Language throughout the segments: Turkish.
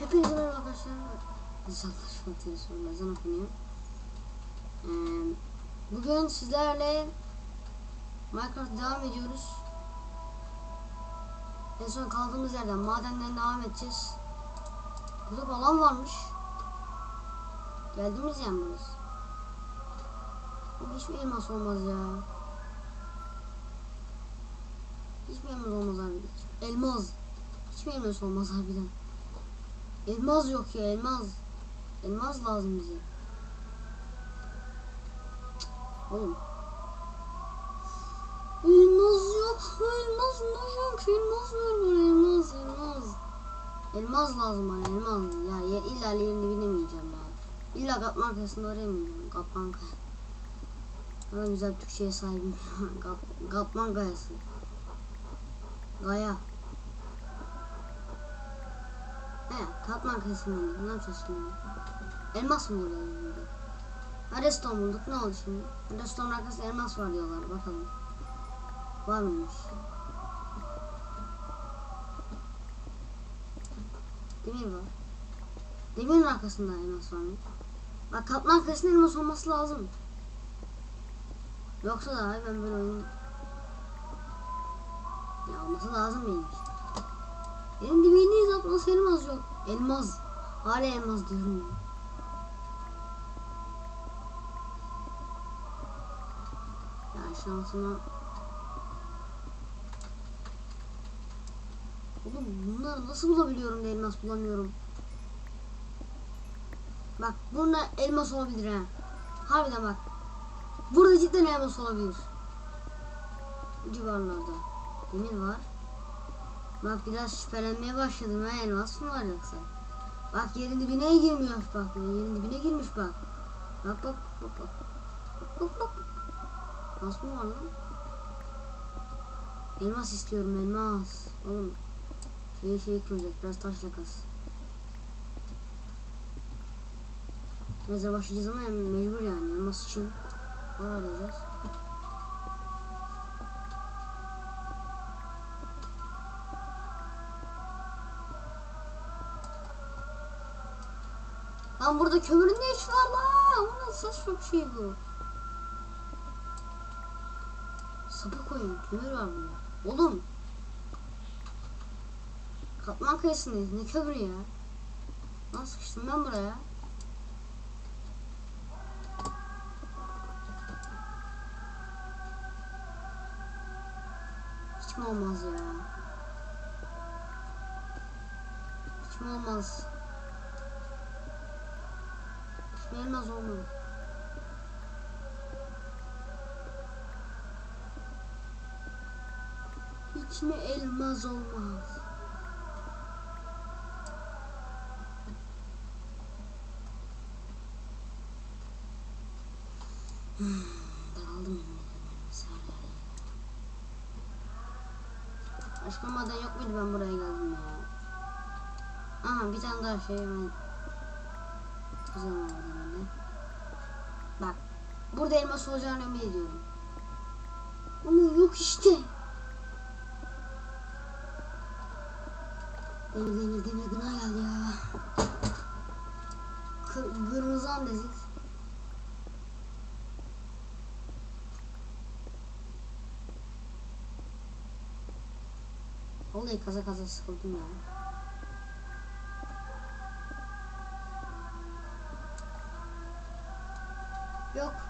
Hepinize merhaba arkadaşlar. İnşallah şu an telefonu ezan okunuyor. Ee, bugün sizlerle Minecraft devam ediyoruz. En son kaldığımız yerden madenden devam edeceğiz. Burada bir varmış. Geldiğimiz yer mi burası. Ama hiçbir elmas olmaz ya. Hiçbir elmas olmaz abi. Elmas. Hiçbir elmas olmaz harbiden. Elmas yok ya elmas. Elmas lazım bize. Oğlum. Elmas yok. Elmas yok. Elmas ver bana elmas elmas. Elmas lazım bana elmas. Ya, ya illa yerini bilemeyeceğim ya. İlla kapma arkasında arayamayacağım. Kapman kaya. Ne güzel Türkçe'ye sahibim. Kap, kapman kayası. Gaya. He, katman kayasından ne yapacağız? Elmas mı oluyor şimdi? Ha bulduk ne oldu şimdi? Redstone arkasında elmas var diyorlar bakalım. Var mıymış? Demir var. Demirin arkasında elmas var mı? Bak katman arkasında elmas olması lazım. Yoksa da abi ben böyle oyun... Ya olması lazım benim için. Benim dibini yapması elmas yok. Elmas. Hala elmas diyorum ya. Ya şansıma. Oğlum bunları nasıl bulabiliyorum da elmas bulamıyorum. Bak burada elmas olabilir ha. Harbiden bak. Burada cidden elmas olabilir. Bu civarlarda. Demir var. Bak biraz şüphelenmeye başladım ha elmas mı var yoksa? Bak yerin dibine girmiyor bak yerin dibine girmiş bak. Bak bak bak bak. Bak bak. Elmas mı var lan? Elmas istiyorum elmas. Oğlum şey şey kıracak biraz taşla kas. Neyse başlayacağız ama mecbur yani elmas için. Var arayacağız. Burada kömürün ne işi var lan? Bu nasıl bir şey bu? Sapı koyun. Kömür var burada. Oğlum. Katman kayasındayız. Ne kömürü ya? Nasıl sıkıştım ben buraya? Hiç mi olmaz ya? Hiç mi olmaz? Elmaz olmaz? Hiç mi elmaz olmaz? Hmm. Sarı. Başka maden yok muydu ben buraya geldim ya. Aha bir tane daha şey hemen. Güzel maden. Burada elmas olacağını ümit ediyorum. Ama yok işte. Demir demir demir gına geldi ya. Kır, kırmızı andezik. Vallahi kaza kaza sıkıldım ya. Yok.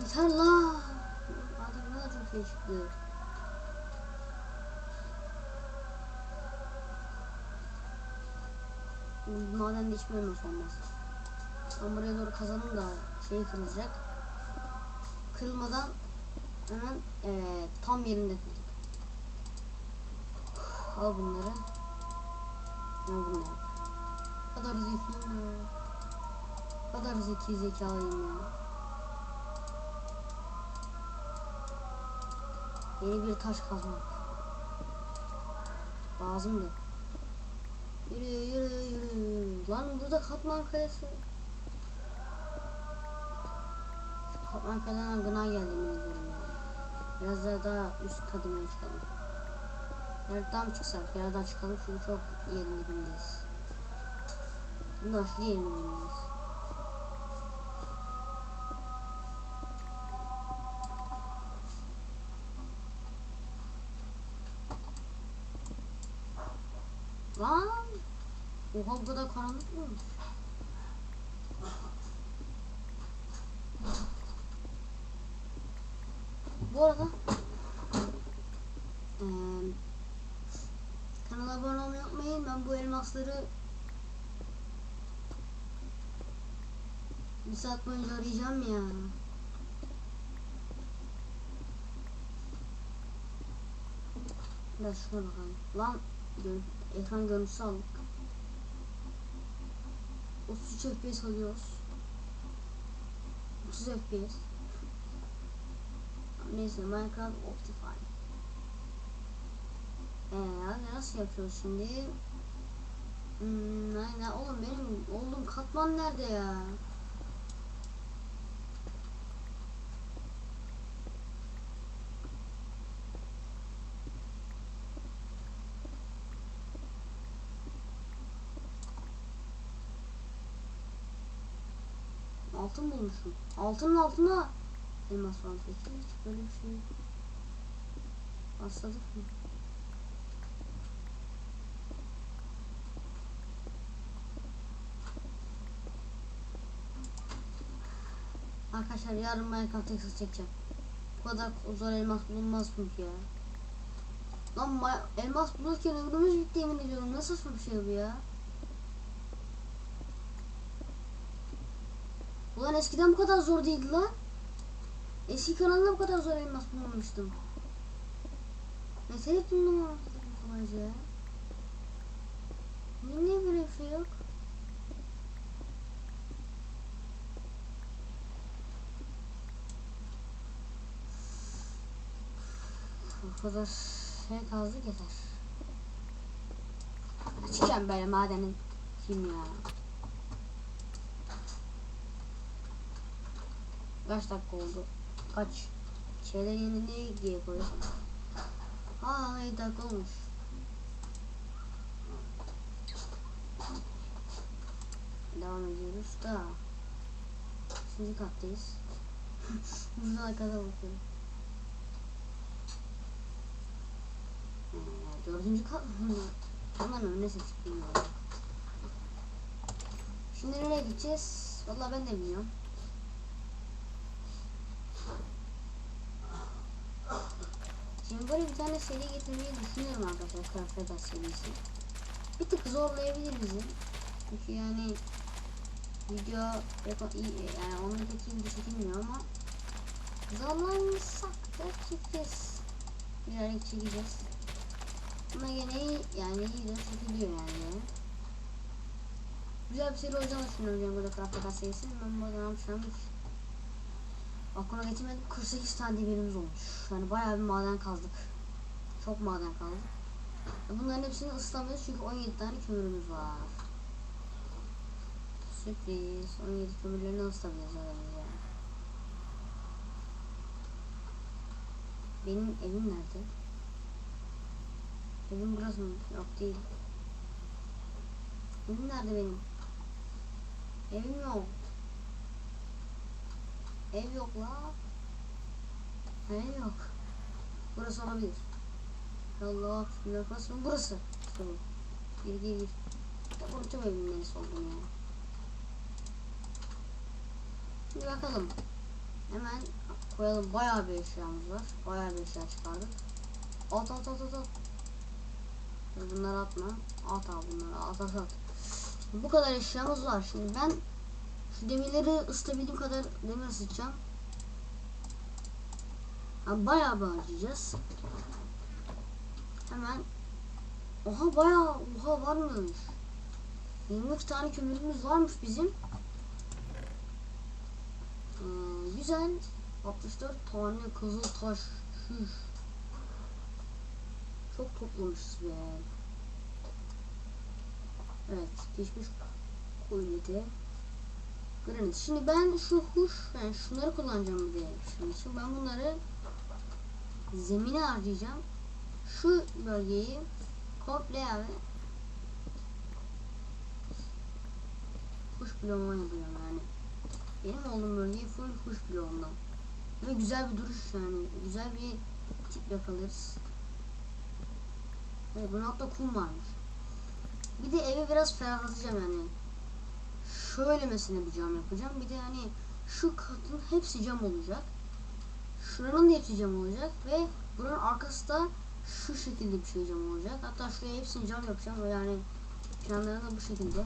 Yeter la. Adam ne kadar çok şey çıktı. Madende hiçbir elmas olmaz. Ben buraya doğru kazanım da şey kırılacak. Kırılmadan hemen eee tam yerinde kırdık. Al bunları. Al bunları. Ne kadar zekiyim ya. Ne kadar zeki zekalıyım ya. Yeni bir taş kazmak. Lazımdı. Yürü yürü yürü. Lan burada katman kayası. Şu katman kayadan gına geldi yemin ediyorum ya. Biraz daha, daha üst kademeye çıkalım. Mı çıksak? Yarıdan çıkalım çünkü çok yerin dibindeyiz. Bundan aşırı yerin Lan! Oha bu kadar karanlık mı? Bu arada eee kanala abone olmayı unutmayın. Ben bu elmasları bir saat boyunca arayacağım ya. Biraz şuna bakalım. Lan gör, ekran görüntüsü aldık. 33 FPS alıyoruz. 30 FPS. Neyse Minecraft Optifine. Ee, nasıl yapıyoruz şimdi? Hmm, aynen oğlum benim oğlum katman nerede ya? Altın bulmuşum. Altının altına elmas var peki. Hiç böyle bir şey Rastladık mı? Arkadaşlar yarın Minecraft Texas çekeceğim. Bu kadar zor elmas bulunmaz çünkü ya. Lan ma- elmas bulurken ömrümüz bitti yemin ediyorum. Nasıl bir şey bu ya? Ulan eskiden bu kadar zor değildi lan. Eski kanalda bu kadar zor elmas bulmamıştım. Mesela bulmam kolayca ya. Niye, bir şey yok? Bu kadar şey kazdık yeter. Çıkacağım böyle madenin kim ya. Kaç dakika oldu? Kaç? Şeyler yeni ne diye koyuyorsun? Aa 7 dakika olmuş. Devam ediyoruz da. Şimdi kattayız. Buradan kadar bakıyorum. Ee, dördüncü kat mı? Bunların önüne bilmiyorum. Şimdi nereye gideceğiz? Vallahi ben de bilmiyorum. Şimdi böyle bir tane seri getirmeyi düşünüyorum arkadaşlar. Craft serisi. Bir tık zorlayabilir bizi. Çünkü yani video iyi yani pek iyi çekilmiyor ama zorlanırsak da çekeceğiz. Birazcık çekeceğiz. Ama gene iyi, yani iyi de çekiliyor yani. Güzel bir seri olacağını düşünüyorum yani burada Craft serisi. Ben burada ne yapacağım hiç Aklıma getirmedim. 48 tane demirimiz olmuş. Yani bayağı bir maden kazdık. Çok maden kazdık. E Bunların hepsini ıslamıyoruz çünkü 17 tane kömürümüz var. Sürpriz. 17 kömürlerini ıslamıyoruz aramızda. Benim evim nerede? Evim burası mı? Yok değil. Evim nerede benim? Evim yok. Ev yok la. Ev yok. Burası olabilir. Allah bismillah burası mı? Burası. Bu. Gir gir gir. Ya unuttum evimin neresi olduğunu ya. Şimdi bakalım. Hemen koyalım. Bayağı bir eşyamız var. Bayağı bir eşya çıkardık. At at at at at. Bunları atma. At al bunları. At at at. Bu kadar eşyamız var. Şimdi ben demirleri ısıtabildiğim kadar demir ısıtacağım. Ha, bayağı bir harcayacağız. Hemen Oha bayağı oha varmış. 23 tane kömürümüz varmış bizim. Ee, güzel. 64 tane kızıl taş. Şuş. Çok toplamışız be. Evet, pişmiş koyun. Granit. Şimdi ben şu huş, yani şunları kullanacağım diye düşünmüşüm. Ben bunları zemine harcayacağım. şu bölgeyi komple abi kuş bloğuma yapıyorum yani. Benim olduğum bölgeyi full kuş bloğundan. Ve güzel bir duruş yani. Güzel bir tip yakalırız. Evet bunun altta kum varmış. Bir de evi biraz ferahlatacağım yani. Şöyle mesela bir cam yapacağım. Bir de hani şu katın hepsi cam olacak. Şuranın da hepsi cam olacak ve buranın arkası da şu şekilde bir şey cam olacak. Hatta şuraya hepsini cam yapacağım ve yani planlarım da bu şekilde.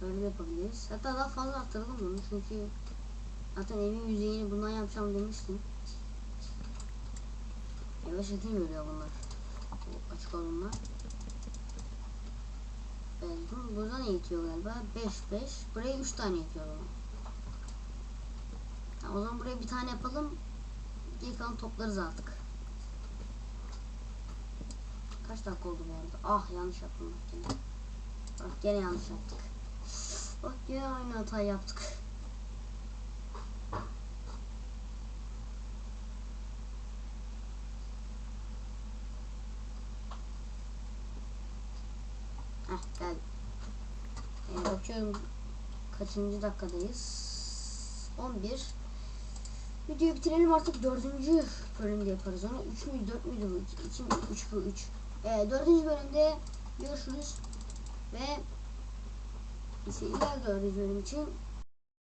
De yapabiliriz. Hatta daha fazla arttıralım bunu çünkü zaten evin yüzeyini bundan yapacağım demiştim. Eve şekil veriyor bunlar. Bu açık olanlar. Evet, bu buradan yetiyor galiba. 5 5. Buraya 3 tane yetiyor. Tamam, o zaman buraya bir tane yapalım. Geri kalan toplarız artık. Kaç dakika oldu bu arada? Ah yanlış yaptım bak. Bak gene yanlış yaptık. Bak gene aynı hatayı yaptık. Heh geldi. Ee, bakıyorum kaçıncı dakikadayız? 11. Videoyu bitirelim artık dördüncü bölümde yaparız onu. 3 müydü 4 müydü bu? 2 mi? 3 bu 3. Ee, dördüncü bölümde görüşürüz. Ve seyirler dördüncü bölüm için